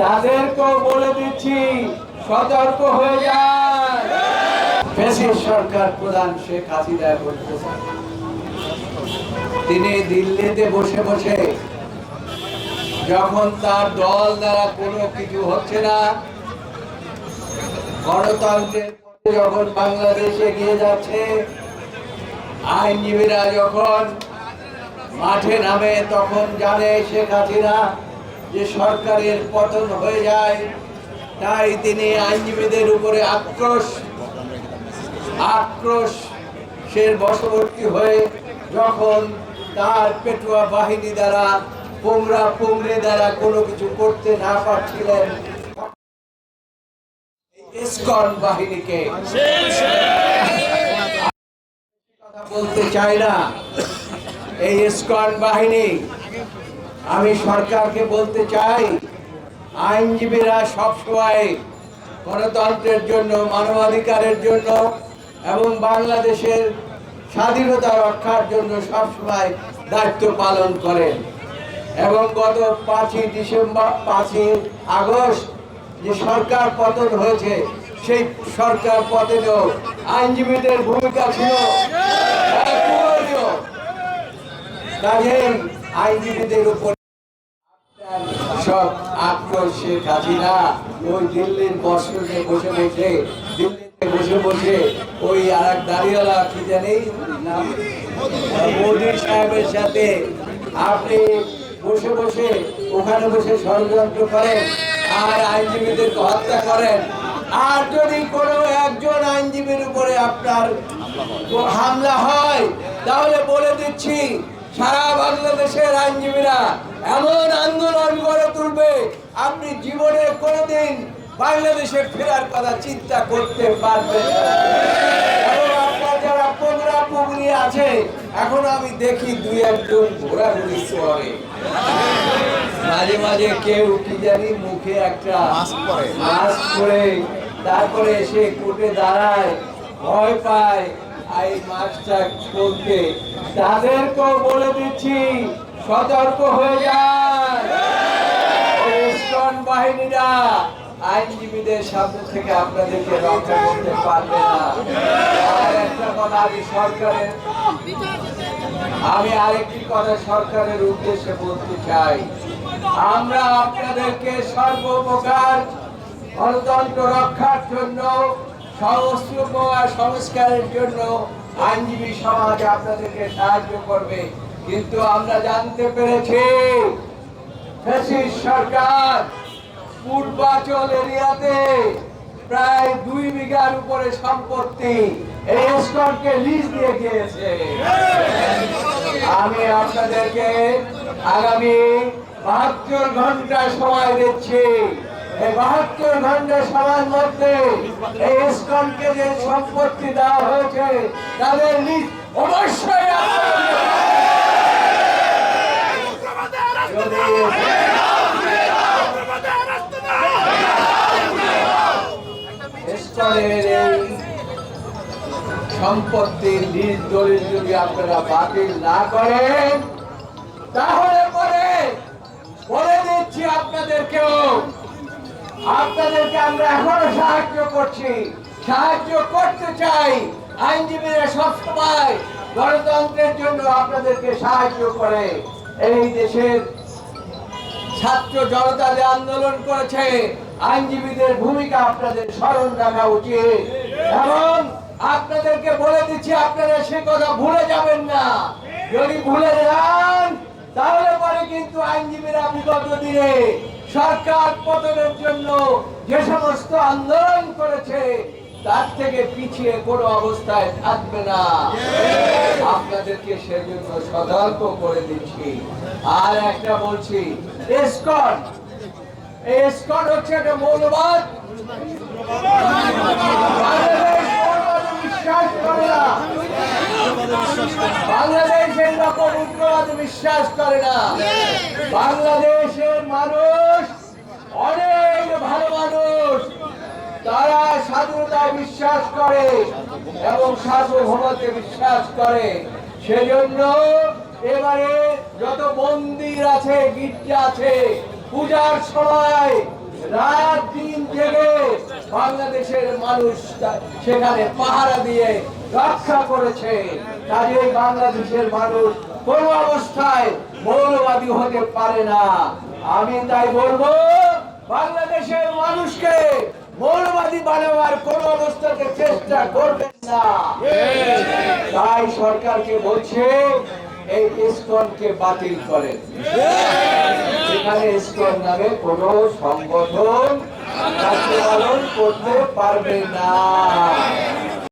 তাদেরকেও বলে দিচ্ছি, সতর্ক হয়ে যায়। সরকার প্রধান শেখ হাসিনা বলতেছেন তিনি দিল্লিতে বসে বসে যখন তার দল দ্বারা কোনো কিছু হচ্ছে না, গণতন্ত্রের যখন বাংলাদেশ এগিয়ে যাচ্ছে, আইনজীবীরা যখন মাঠে নামে, তখন জানে শেখ হাসিনা যে সরকারের পতন হয়ে যায়, তাই তিনি আইনজীবীদের উপরে আক্রোশ আক্রোশ সে বশবর্তী হয়ে যখন তার পেটুয়া বাহিনী দ্বারা, পোমরা পোমরে দ্বারা কোনো কিছু করতে না পারছিলেন ইসকন বাহিনীকে। কথা বলতে চাই না। এই ইসকন বাহিনী আমি সরকারকে বলতে চাই, আইনজীবীরা সবসময় গণতন্ত্রের জন্য, মানবাধিকারের জন্য এবং বাংলাদেশের স্বাধীনতা রক্ষার জন্য সবসময় দায়িত্ব পালন করেন। এবং গত পাঁচই ডিসেম্বর, পাঁচই আগস্ট যে সরকার পতন হয়েছে, সেই সরকার পতনেও আইনজীবীদের ভূমিকা ছিল আইনজীবীদের উপর সব আক্রোশ শেখ হাসিনা ওই দিল্লির বসে বসে বসে, দিল্লিতে বসে বসে ওই আর এক দাঁড়িয়েলা কি জানি? মোদী সাহেবের সাথে আপনি বসে বসে, ওখানে বসে ষড়যন্ত্র করেন, আর আইনজীবীদেরকে হত্যা করেন। আর যদি কোনো একজন আইনজীবীর উপরে আপনার হামলা হয়, তাহলে বলে দিচ্ছি সারা বাংলাদেশের আইনজীবীরা এমন আন্দোলন গড়ে তুলবে আপনি জীবনে কোনোদিন বাংলাদেশে ফেরার কথা চিন্তা করতে পারবেন আপনার যারা আছে এখন আমি দেখি দুই একজন ঘোরাঘুরি করে। মাঝে মাঝে কেউ কি জানি মুখে একটা মাস্ক পরে তারপরে এসে কোর্টে দাঁড়ায় ভয় পায়। এই মাস্কটা করতে তাদেরকেও বলে দিচ্ছি, সতর্ক হয়ে যায়। বাহিনীরা আইনজীবীদের সামনে থেকে আপনাদেরকে রক্ষা করতে পারবে না। একটা কথা আমি সরকারের আমি আরেকটি কথা সরকারের উদ্দেশ্যে বলতে চাই। আমরা আপনাদেরকে সর্বপ্রকার গণতন্ত্র রক্ষার জন্য সংস্কারের জন্য আইনজীবী সমাজ আপনাদেরকে সাহায্য করবে। কিন্তু আমরা জানতে পেরেছি সরকার পূর্বাচল এরিয়াতে প্রায় দুই বিঘার উপরে সম্পত্তি আমি আপনাদেরকে আগামী বাহাত্তর ঘণ্টা সময় দিচ্ছি। মধ্যে সম্পত্তি দেওয়া হয়েছে, তাদের লিজ অবশ্যই সম্পত্তির নিজ দলিল যদি আপনারা বাতিল না করেন, তাহলে পরে বলে দিচ্ছি আপনাদেরকেও। আপনাদেরকে আমরা এখনও সাহায্য করছি। সাহায্য করতে চাই আইনজীবীরা সবসময় গণতন্ত্রের জন্য আপনাদেরকে সাহায্য করে। এই দেশের ছাত্র জনতা যে আন্দোলন করেছে, আইনজীবীদের ভূমিকা আপনাদের স্মরণ রাখা উচিত। এবং আপনাদেরকে বলে দিচ্ছি, আপনারা সে কথা ভুলে যাবেন না। যদি ভুলে যান, তাহলে পরে কিন্তু আইনজীবীরা বিগত দিনে সরকার পতনের জন্য যে সমস্ত আন্দোলন করেছে, তার থেকে পিছিয়ে কোনো অবস্থায় থাকবে না। আপনাদেরকে সেজন্য সতর্ক করে দিচ্ছি। আর একটা বলছি, এসকন এসকন হচ্ছে একটা মৌলবাদ। বিশ্বাস করে না। বাংলাদেশ এই রকম উগ্রবাদে বিশ্বাস করে না। বাংলাদেশের মানুষ অনেক ভালো মানুষ তারা স্বাধীনতায় বিশ্বাস করে এবং সার্বভৌমত্বে বিশ্বাস করে। সেজন্য এবারে যত মন্দির আছে, গির্জা আছে, পূজার সময় রাত দিন জেগে বাংলাদেশের মানুষ সেখানে পাহারা দিয়ে রক্ষা করেছে। কাজেই বাংলাদেশের মানুষ কোন অবস্থায় মৌলবাদী হতে পারে না। আমি তাই বলব, বাংলাদেশের মানুষকে মৌলবাদী বানাবার কোন অবস্থাকে চেষ্টা করবেন না। তাই সরকারকে বলছে, এই ইস্কনকে বাতিল করে এখানে ইস্কন নামে কোন সংগঠন করতে পারবে না।